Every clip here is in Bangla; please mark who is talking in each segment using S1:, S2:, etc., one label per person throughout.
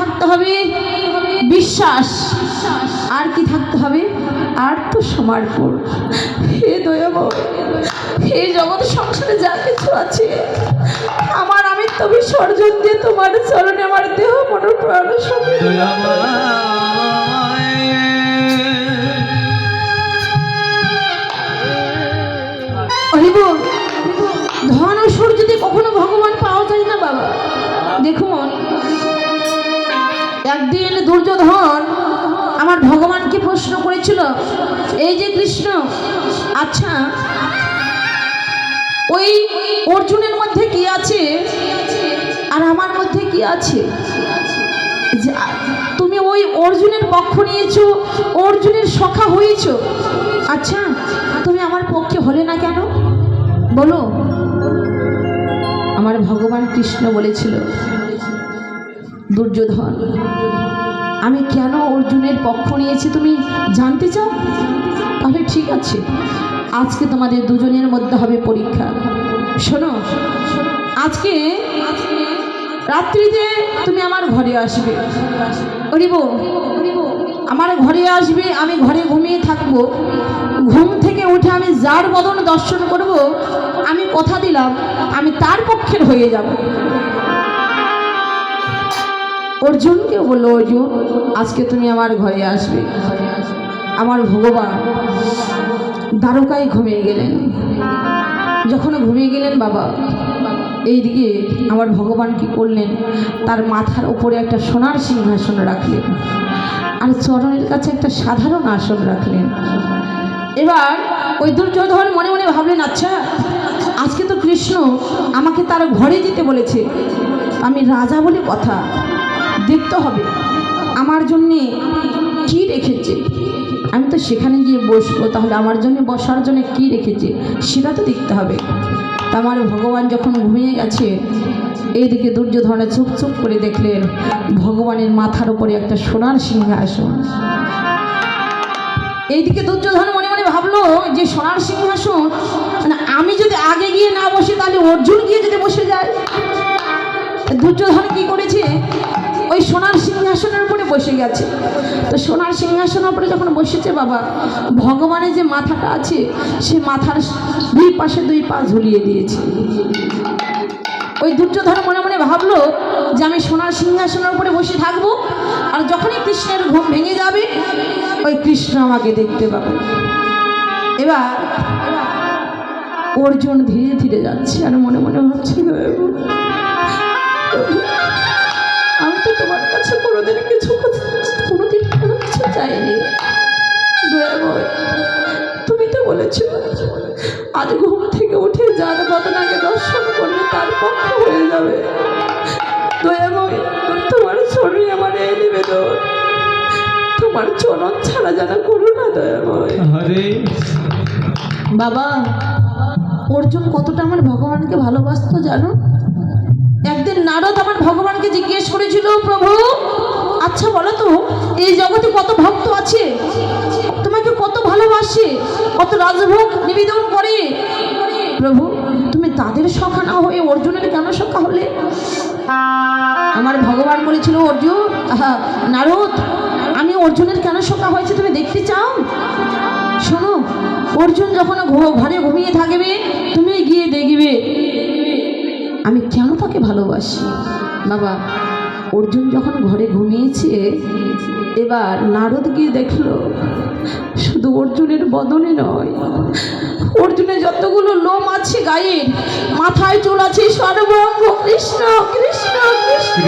S1: থাকতে হবে? বিশ্বাস। আর কি থাকতে হবে? আর তো সমর্পণ হে দয়াব হে জগৎ সংসারে যা কিছু আছে, আমার আমি তো বিসর্জন দিয়ে তোমার চরণে আমার দেহ মন প্রাণ এই যে কৃষ্ণ আচ্ছা ওই অর্জুনের মধ্যে কি আছে? আর আমার মধ্যে কি আছে? তুমি ওই অর্জুনের পক্ষ নিয়েছো, অর্জুনের সখা হয়েছ। আচ্ছা তুমি আমার পক্ষে হলে না কেন? বলো। আমার ভগবান কৃষ্ণ বলেছিল, দুর্যোধন আমি কেন অর্জুনের পক্ষ নিয়েছি তুমি জানতে চাও? তাহলে ঠিক আছে। আজকে তোমাদের দুজনের মধ্যে হবে পরীক্ষা। শোনো আজকে রাত্রিতে তুমি আমার ঘরে আসবে। অরিব আমার ঘরে আসবে আমি ঘরে ঘুমিয়ে থাকব। ঘুম থেকে উঠে আমি যার বদন দর্শন করব আমি কথা দিলাম আমি তার পক্ষের হয়ে যাব। অর্জুনকে বলল, অর্জুন, আজকে তুমি আমার ঘরে আসবে। আমার ভগবান দ্বারকায় ঘুমিয়ে গেলেন। যখন ঘুমিয়ে গেলেন বাবা, এইদিকে আমার ভগবান কি করলেন? তার মাথার উপরে একটা সোনার সিংহাসন রাখলেন আর চরণের কাছে একটা সাধারণ আসন রাখলেন। এবার ওই দুর্যোধন মনে মনে ভাবলেন আচ্ছা আজকে তো কৃষ্ণ আমাকে তার ঘরে যেতে বলেছে। আমি রাজা বলে কথা। দেখতে হবে। আমার জন্যে কি রেখেছে? আমি তো সেখানে গিয়ে বসবো, তাহলে আমার জন্য বসার জন্য কি রেখেছে? সেটা তো দেখতে হবে। আমার ভগবান যখন ঘুমিয়ে গেছে, এইদিকে দুর্যোধনে চুপ চুপ করে দেখলেন ভগবানের মাথার উপরে একটা সোনার সিংহাসন। এইদিকে দুর্যোধন মনে মনে ভাবলো যে সোনার সিংহাসন মানে আমি যদি আগে গিয়ে না বসে, তাহলে অর্জুন গিয়ে যদি বসে যায়। দুর্যোধন কি করেছে? ওই সোনার সিংহাসনের উপরে বসে গেছে। তো সোনার সিংহাসনের উপরে যখন বসেছে বাবা ভগবানের যে মাথাটা আছে সে মাথার দুই পাশে দুই পা ঝুলিয়ে দিয়েছে। ওই দুর্যোধন মনে মনে ভাবলো যে আমি সোনার সিংহাসনের উপরে বসে থাকব আর যখনই কৃষ্ণের ঘুম ভেঙে যাবে ওই কৃষ্ণ আমাকে দেখতে পাবে। এবার অর্জুন ধীরে ধীরে যাচ্ছে আর মনে মনে ভাবছি "দয়ালু, আমি তো তোমার কাছে কোনোদিন কিছু কোনোদিন কোনো কিছু চাইনি। দয়াময় তুমি তো বলেছ আজ ঘুম থেকে উঠে যার বদনাকে দর্শন করলে তার পক্ষ হয়ে যাবে। দয়াময় তোমার শরীর আমার এই নিবেদন। তোমার চরণ ছাড়া জানা করো না দয়াময়। বাবা অর্জুন কতটা আমার ভগবানকে ভালোবাসতো জানো? নারদ আমার ভগবানকে জিজ্ঞেস করেছিল, প্রভু আচ্ছা বলো তো, এই জগতে কত ভক্ত আছে? তোমাকে কত ভালোবাসে? কত রাজভোগ নিবেদন করে? প্রভু, তুমি তাদের সখা না হয়ে অর্জুনের কেন সখা হলে? আমার ভগবান বলেছিল, অর্জুন নারদ, আমি অর্জুনের কেন সখা হয়েছে তুমি দেখতে চাও? শোনো, অর্জুন যখন ঘরে ঘুমিয়ে থাকবে, তুমি গিয়ে দেখবে তাকে ভালোবাসি। বাবা, অর্জুন যখন ঘরে ঘুমিয়েছে, এবার নারদ গিয়ে দেখল, শুধু অর্জুনের বদনে নয়, অর্জুনের যতগুলো লোম আছে গায়ে মাথায় চুল আছে সর্বঙ্গ কৃষ্ণ কৃষ্ণ কৃষ্ণ।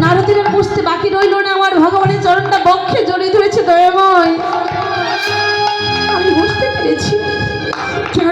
S2: নারদিনের
S1: বুঝতে বাকি রইল না আমার ভগবানের চরণটা বক্ষে জড়িয়ে ধরেছে দয়া